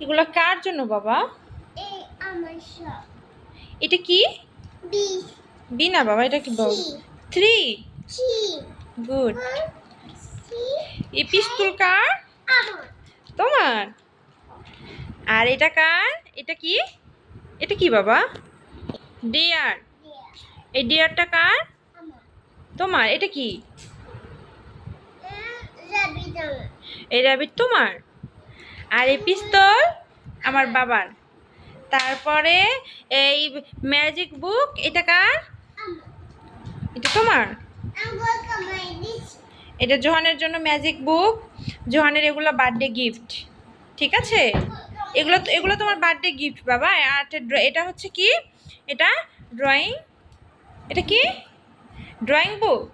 এগুলো কার জন্য বাবা? এই আমার সব। এটা কি? বি বি না বাবা এটা কি থ্রি গুড এই পিস্তল কার? আমার। তোমার। আর এটা কার? এটা কি? এটা কি বাবা? ডিয়ার এই ডিয়ারটা কার? তোমার। এটা কি? এই র্যাবিট তোমার? আর এই পিস্তল আমার বাবার। তারপরে এই ম্যাজিক বুক এটা কার? এটা তোমার? এটা জোহানের জন্য ম্যাজিক বুক জোহানের এগুলো বার্থডে গিফট ঠিক আছে? এগুলো এগুলো তোমার বার্থডে গিফট বাবা। আর এটা হচ্ছে কি? এটা ড্রয়িং এটা কি? ড্রয়িং বুক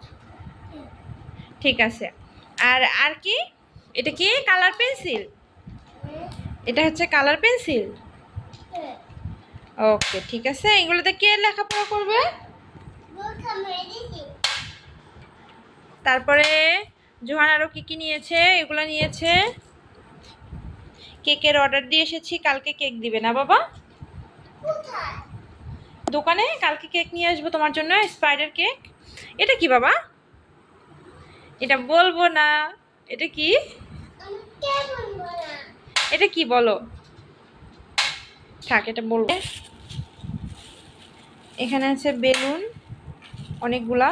ঠিক আছে। আর আর কি? এটা কি? কালার পেন্সিল এটা হচ্ছে কালার পেন্সিল? ওকে ঠিক আছে। এগুলোতে কে লেখাপড়া করবে? তারপরে জোহান আরও কী কী নিয়েছে? এগুলো নিয়েছে? কেকের অর্ডার দিয়ে এসেছি কালকে কেক দিবে না বাবা? দোকানে কালকে কেক নিয়ে আসব তোমার জন্য স্পাইডার কেক। এটা কি বাবা? এটা বলব না। এটা কি? এটা কি বলো? থাক, এটা বলব। এখানে আছে বেলুন, অনেকগুলা।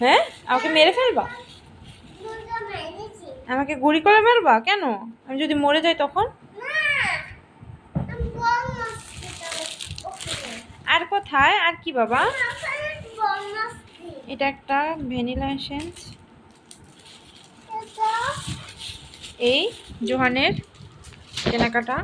হ্যাঁ? আমাকে মেরে ফেলবা? আমাকে গুড়ি করে ফেলবা? কেন? আমি যদি মরে যাই তখন? আর কোথায়? আর কি বাবা? এটা একটা ভ্যানিলা এসেন্স এটা এই জোহানের কেনাকাটা।